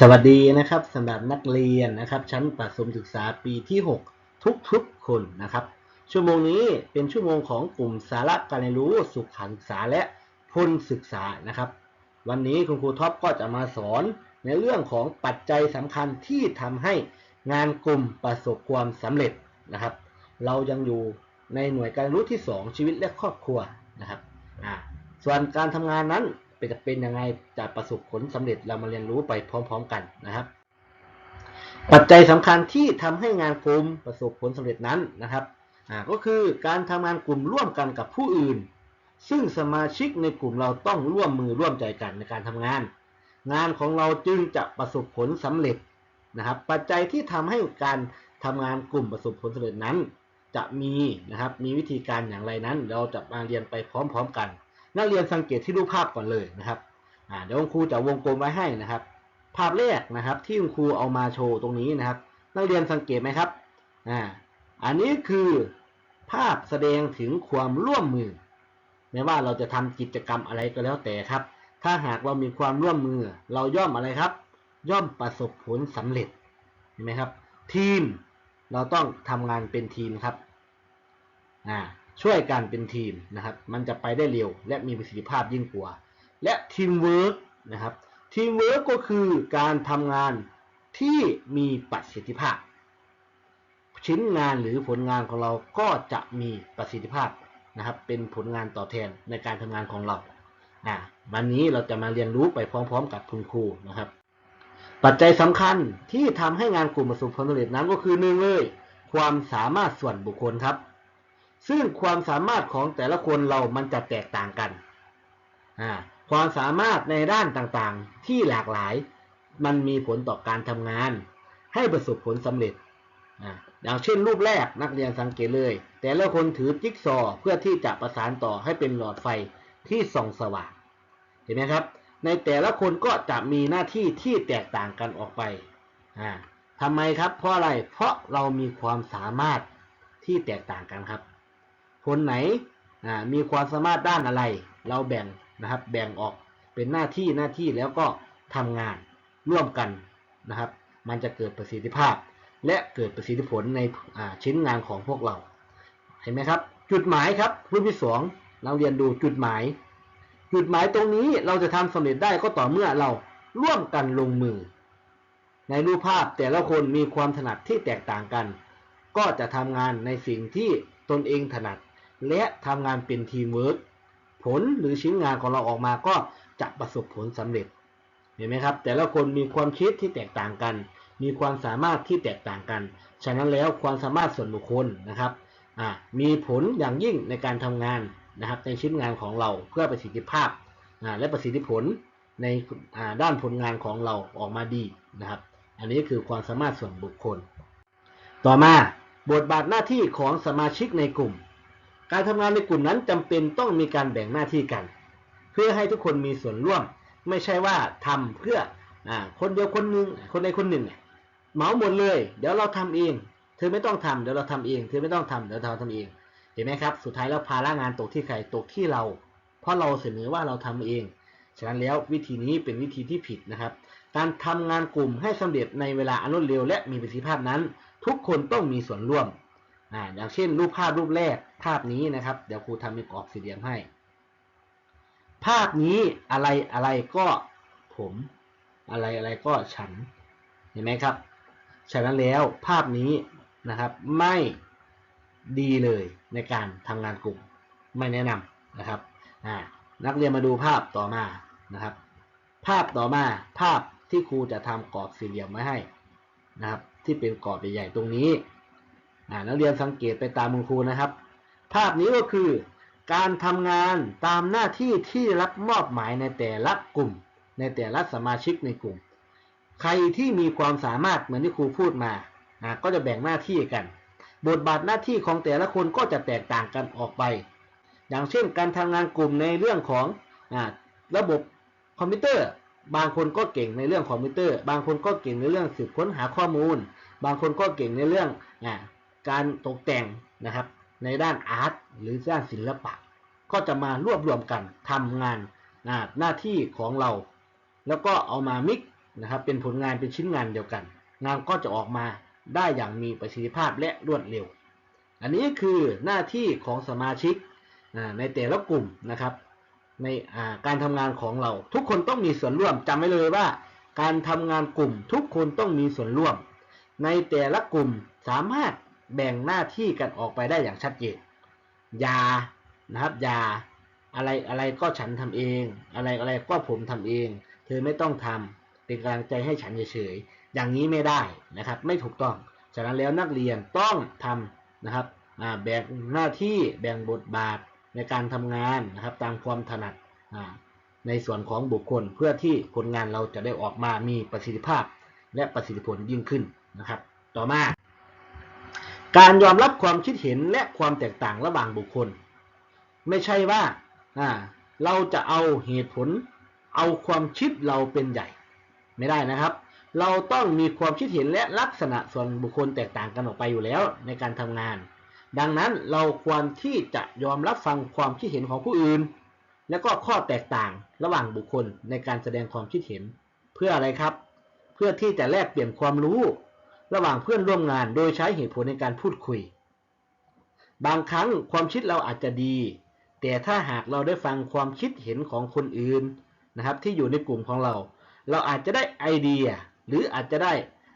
สวัสดีนะครับสำหรับนักเรียนนะครับ ชั้นประถมศึกษาปีที่ 6 ทุกๆคนนะครับ ชั่วโมงนี้เป็นชั่วโมงของกลุ่มสาระการเรียนรู้สุขศึกษาและพลศึกษานะครับ วันนี้คุณครูท็อปก็จะมาสอนในเรื่องของปัจจัยสำคัญที่ทำให้งานกลุ่มประสบความสำเร็จนะครับ เรายังอยู่ในหน่วยการเรียนรู้ที่ 2 ชีวิตและครอบครัวนะครับส่วนการทำงานนั้น เป็นจะเป็นยังไงจะประสบผลสำเร็จเรามาเรียนรู้ไปพร้อม ๆ กันนะครับ ปัจจัยสำคัญที่ทำให้งานกลุ่มประสบผลสำเร็จนั้นนะครับก็คือการทำงานกลุ่มร่วมกันกับผู้อื่น ซึ่งสมาชิกในกลุ่มเราต้องร่วมมือร่วมใจกันในการทำงาน งานของเราจึงจะประสบผลสำเร็จนะครับ ปัจจัยที่ทำให้การทำงานกลุ่มประสบผลสำเร็จนั้น จะมีนะครับมีวิธีการอย่างไรนั้น เราจะมาเรียนไปพร้อม ๆ กัน นักเรียนสังเกตที่รูปภาพก่อนเลยนะครับเดี๋ยวคุณครูจะวงกลมไว้ให้นะครับ ภาพแรกนะครับ ที่คุณครูเอามาโชว์ตรงนี้นะครับ นักเรียนสังเกตไหมครับอ่าอันนี้คือภาพแสดงถึงความร่วมมือไม่ว่าเราจะทำกิจกรรมอะไรก็แล้วแต่ครับ ถ้าหากเรามีความร่วมมือ เราย่อมอะไรครับ ย่อมประสบผลสำเร็จเห็นไหมครับ ทีมเราต้องทำงานเป็นทีมครับอ่า ช่วยกันเป็นทีมนะครับ มันจะไปได้เร็ว และมีประสิทธิภาพยิ่งกว่า และทีมเวิร์กนะครับทีมเวิร์กก็คือการทำงานที่มีประสิทธิภาพ ชิ้นงานหรือผลงานของเราก็จะมีประสิทธิภาพนะครับ เป็นผลงานต่อแทนในการทำงานของเราอ่าวันนี้เราจะมาเรียนรู้ไปพร้อม ๆ กับคุณครูนะครับ ปัจจัยสำคัญที่ทำให้งานกลุ่มประสบผลสำเร็จนั้นก็คือหนึ่งเลย ความสามารถส่วนบุคคลครับ ซึ่งความสามารถของแต่ละคนเรามันจะแตกต่างกัน ความสามารถในด้านต่างๆ ที่หลากหลาย มันมีผลต่อการทำงาน ให้ประสบผลสำเร็จอย่างเช่นรูปแรกนักเรียนสังเกตเลย แต่ละคนถือจิ๊กซอว์เพื่อที่จะประสานต่อให้เป็นหลอดไฟที่ส่องสว่าง เห็นไหมครับ ในแต่ละคนก็จะมีหน้าที่ที่แตกต่างกันออกไปทำไมครับ เพราะอะไร เพราะเรามีความสามารถที่แตกต่างกันครับ คนไหนมีความสามารถด้านอะไร เราแบ่งนะครับ แบ่งออกเป็นหน้าที่หน้าที่แล้วก็ทำงานร่วมกันนะครับ มันจะเกิดประสิทธิภาพ และเกิดประสิทธิผลในชิ้นงานของพวกเรา เห็นไหมครับ จุดหมายครับรูปที่สองเราเรียนดูจุดหมาย จุดหมายตรงนี้เราจะทำสำเร็จได้ก็ต่อเมื่อเราร่วมกันลงมือ ในรูปภาพแต่ละคนมีความถนัดที่แตกต่างกัน ก็จะทำงานในสิ่งที่ตนเองถนัด และทำงานเป็นทีมเวิร์กผลหรือชิ้นงานของเราออกมาก็จะประสบผลสำเร็จเห็นไหมครับ แต่ละคนมีความคิดที่แตกต่างกัน มีความสามารถที่แตกต่างกัน ฉะนั้นแล้วความสามารถส่วนบุคคลนะครับมีผลอย่างยิ่งในการทำงานนะครับในชิ้นงานของเราเพื่อประสิทธิภาพและประสิทธิผลในด้านผลงานของเราออกมาดีนะครับ อันนี้คือความสามารถส่วนบุคคล ต่อมาบทบาทหน้าที่ของสมาชิกในกลุ่ม การทำงานในกลุ่มนั้นจำเป็นต้องมีการแบ่งหน้าที่กัน เพื่อให้ทุกคนมีส่วนร่วม ไม่ใช่ว่าทำเพื่ออคนเดียวคนหนึ่งคนใดคนหนึ่งเหมาหมดเลย เดี๋ยวเราทำเอง เธอไม่ต้องทำเดี๋ยวเราทำเอง เธอไม่ต้องทำเดี๋ยวเราทำเอง เห็นไหมครับ สุดท้ายแล้วภาระงานตกที่ใครตกที่เรา เพราะเราเสนอว่าเราทำเอง ฉะนั้นแล้ววิธีนี้เป็นวิธีที่ผิดนะครับ การทำงานกลุ่มให้สำเร็จในเวลาอันรวดเร็วและมีประสิทธิภาพนั้น ทุกคนต้องมีส่วนร่วมออย่างเช่น รูปภาพรูปแรก ภาพนี้นะครับ เดี๋ยวครูทำเป็นกรอบสี่เหลี่ยมให้ ภาพนี้อะไรอะไรก็ผม อะไรอะไรก็ฉัน เห็นไหมครับ ฉะนั้นแล้วภาพนี้นะครับ ไม่ดีเลยในการทำงานกลุ่มไม่แนะนำนะครับนักเรียนมาดูภาพต่อมานะครับ ภาพต่อมาภาพที่ครูจะทำกรอบสี่เหลี่ยมไว้ให้นะครับ ที่เป็นกรอบใหญ่ๆตรงนี้นักเรียนสังเกตไปตามคุณครูนะครับ ภาพนี้ก็คือการทำงานตามหน้าที่ที่รับมอบหมายในแต่ละกลุ่ม ในแต่ละสมาชิกในกลุ่ม ใครที่มีความสามารถเหมือนที่ครูพูดมาก็จะแบ่งหน้าที่กัน บทบาทหน้าที่ของแต่ละคนก็จะแตกต่างกันออกไป อย่างเช่น การทำงานกลุ่มในเรื่องของอระบบคอมพิวเตอร์ บางคนก็เก่งในเรื่องคอมพิวเตอร์ บางคนก็เก่งในเรื่องสืบค้นหาข้อมูล บางคนก็เก่งในเรื่องอการตกแต่งนะครับ ในด้านอาร์ตหรือด้านศิลปะ ก็จะมารวบรวมกันทำงานหน้าที่ของเรา แล้วก็เอามามิกนะครับเป็นผลงานเป็นชิ้นงานเดียวกัน งานก็จะออกมาได้อย่างมีประสิทธิภาพและรวดเร็ว อันนี้คือหน้าที่ของสมาชิกในแต่ละกลุ่มนะครับ ในาการทำงานของเรา ทุกคนต้องมีส่วนร่วมจำไว้เลยว่า การทำงานกลุ่ม ทุกคนต้องมีส่วนร่วม ในแต่ละกลุ่มสามารถ แบ่งหน้าที่กันออกไปได้อย่างชัดเจนยานะครับยาอะไรอะไรก็ฉันทำเอง อะไรอะไรก็ผมทำเอง เธอไม่ต้องทำเป็นกำลังใจให้ฉันเฉยๆอย่างนี้ไม่ได้นะครับ ไม่ถูกต้องฉะนั้นแล้วนักเรียนต้องทำนะครับแบ่งหน้าที่แบ่งบทบาทในการทำงานนะครับตามความถนัดในส่วนของบุคคลเพื่อที่ผลงานเราจะได้ออกมามีประสิทธิภาพและประสิทธิผลยิ่งขึ้นนะครับ ต่อมา การยอมรับความคิดเห็นและความแตกต่างระหว่างบุคคล ไม่ใช่ว่าเราจะเอาเหตุผล เอาความคิดเราเป็นใหญ่ ไม่ได้นะครับ เราต้องมีความคิดเห็นและลักษณะส่วนบุคคลแตกต่างกันออกไปอยู่แล้วในการทำงาน ดังนั้นเราควรที่จะยอมรับฟังความคิดเห็นของผู้อื่น และก็ข้อแตกต่างระหว่างบุคคลในการแสดงความคิดเห็น เพื่ออะไรครับ เพื่อที่จะแลกเปลี่ยนความรู้ ระหว่างเพื่อนร่วมงานโดยใช้เหตุผลในการพูดคุย บางครั้งความคิดเราอาจจะดี แต่ถ้าหากเราได้ฟังความคิดเห็นของคนอื่นนะครับ ที่อยู่ในกลุ่มของเรา เราอาจจะได้ไอเดีย หรืออาจจะได้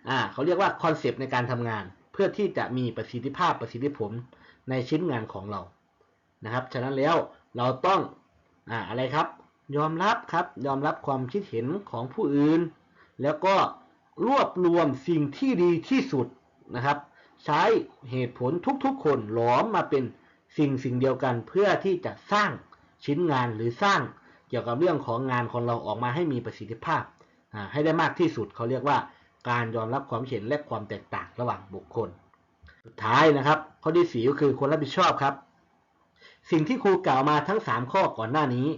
อ่าเขาเรียกว่าคอนเซปต์ในการทำงาน เพื่อที่จะมีประสิทธิภาพประสิทธิผลในชิ้นงานของเรานะครับ ฉะนั้นแล้วเราต้องอ่าอะไรครับ ยอมรับครับ ยอมรับความคิดเห็นของผู้อื่น แล้วก็ รวบรวมสิ่งที่ดีที่สุดนะครับ ใช้เหตุผลทุกๆ คนหลอมมาเป็นสิ่งสิ่งเดียวกันเพื่อที่จะสร้างชิ้นงานหรือสร้างเกี่ยวกับเรื่องของงานของเราออกมาให้มีประสิทธิภาพให้ได้มากที่สุดเขาเรียกว่าการยอมรับความเห็นและความแตกต่างระหว่างบุคคล สุดท้ายนะครับ ข้อที่สี่ก็คือคนรับผิดชอบครับ สิ่งที่ครูกล่าวมาทั้ง 3 ข้อก่อนหน้านี้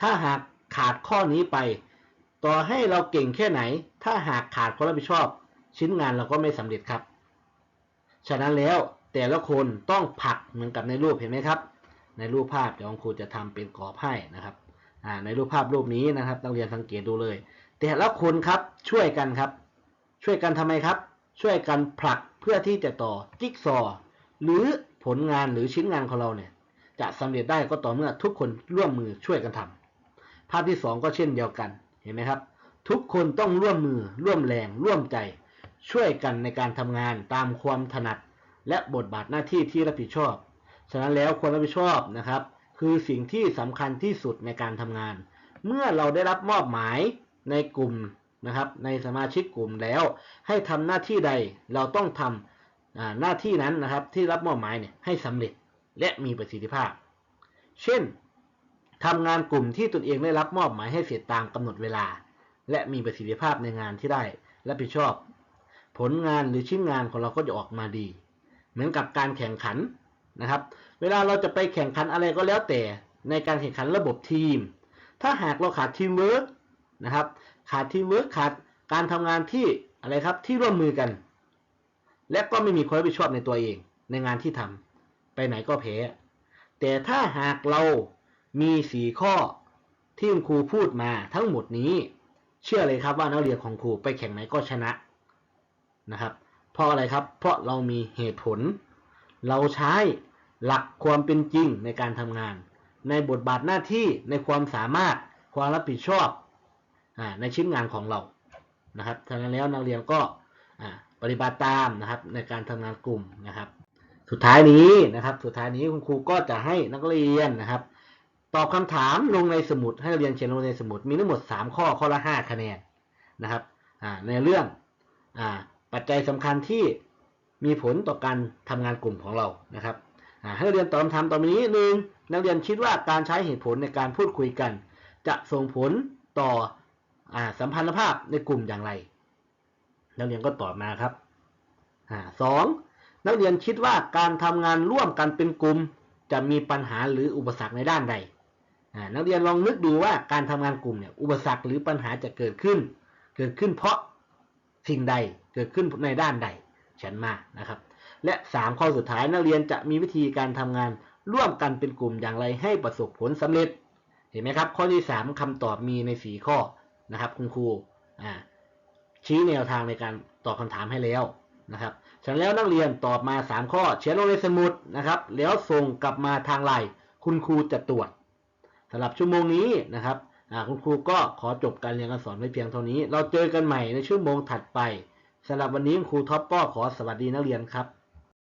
ถ้าหากขาดข้อนี้ไป ต่อให้เราเก่งแค่ไหน ถ้าหากขาดความรับผิดชอบ ชิ้นงานเราก็ไม่สำเร็จครับ ฉะนั้นแล้วแต่ละคนต้องผลักเหมือนกับในรูปเห็นไหมครับ ในรูปภาพเดี๋ยวครูจะทำเป็นกรอบให้นะครับในรูปภาพรูปนี้นะครับนักเรียนสังเกตดูเลย แต่ละคนครับช่วยกันครับ ช่วยกันทำไมครับ ช่วยกันผลักเพื่อที่จะต่อจิ๊กซอหรือผลงานหรือชิ้นงานของเราเนี่ย จะสำเร็จได้ก็ต่อเมื่อทุกคนร่วมมือช่วยกันทำภาพที่สองก็เช่นเดียวกัน เห็นไหมครับ ทุกคนต้องร่วมมือร่วมแรง ร่วมใจ ช่วยกันในการทำงานตามความถนัด และบทบาทหน้าที่ที่รับผิดชอบ ฉะนั้นแล้วความรับผิดชอบนะครับ คือสิ่งที่สำคัญที่สุดในการทำงาน เมื่อเราได้รับมอบหมายในกลุ่มนะครับ ในสมาชิกกลุ่มแล้ว ให้ทำหน้าที่ใดเราต้องทำอ่าหน้าที่นั้นนะครับที่รับมอบหมายเนี่ยให้สำเร็จและมีประสิทธิภาพ เช่น ทำงานกลุ่มที่ตนเองได้รับมอบหมายให้เสร็จตามกำหนดเวลา และมีประสิทธิภาพในงานที่ได้รับผิดชอบ ผลงานหรือชิ้นงานของเราก็จะออกมาดี เหมือนกับการแข่งขันนะครับ เวลาเราจะไปแข่งขันอะไรก็แล้วแต่ในการแข่งขันระบบทีม ถ้าหากเราขาดทีมเวิร์กนะครับขาดทีมเวิร์กขาดการทำงานที่อะไรครับที่ร่วมมือกัน และก็ไม่มีความรับผิดชอบในตัวเอง ในงานที่ทำไปไหนก็แพ้แต่ถ้าหากเรา มีสีข้อที่คุณครูพูดมาทั้งหมดนี้ เชื่อเลยครับว่านักเรียนของครูไปแข่งไหนก็ชนะนะครับ เพราะอะไรครับ เพราะเรามีเหตุผล เราใช้หลักความเป็นจริงในการทำงาน ในบทบาทหน้าที่ในความสามารถความรับผิดชอบอในชิ้นงานของเรานะครับฉะนั้นแล้วนักเรียนก็ปฏิบัติตามนะครับในการทำงานกลุ่มนะครับ สุดท้ายนี้นะครับ สุดท้ายนี้คุณครูก็จะให้นักเรียนนะครับ ตอบคำถามลงในสมุดให้เรียนเขียนลงในสมุด มีทั้งหมด 3 ข้อข้อละ 5 คะแนนนะครับในเรื่องอปัจจัยสำคัญที่มีผลต่อการทำงานกลุ่มของเรานะครับให้เรียนตอบคำถามต่อไปนี้หนึ่งนักเรียนคิดว่าการใช้เหตุผลในการพูดคุยกัน จะส่งผลต่ออสัมพันธภาพในกลุ่มอย่างไร นักเรียนก็ตอบมาครับอสองนักเรียนคิดว่าการทำงานร่วมกันเป็นกลุ่ม จะมีปัญหาหรืออุปสรรคในด้านใด นักเรียนลองนึกดูว่าการทำงานกลุ่มเนี่ยอุปสรรคหรือปัญหาจะเกิดขึ้น เกิดขึ้นเพราะสิ่งใดเกิดขึ้นในด้านใดฉันมานะครับ และ 3 ข้อสุดท้ายนักเรียนจะมีวิธีการทำงานร่วมกันเป็นกลุ่มอย่างไรให้ประสบผลสำเร็จเห็นไหมครับ ข้อที่ 3คำตอบมีใน 4 ข้อนะครับ คุณครูชี้แนวทางในการตอบคำถามให้แล้วนะครับฉะนั้นแล้วนักเรียนตอบมา 3 ข้อเขียนลงในสมุดนะครับ แล้วส่งกลับมาทางไลน์คุณครูจะตรวจ สำหรับชั่วโมงนี้นะครับคุณครูก็ขอจบการเรียนการสอนไว้เพียงเท่านี้ เราเจอกันใหม่ในชั่วโมงถัดไปสำหรับวันนี้คุณครูท็อปก็ขอสวัสดีนักเรียนครับ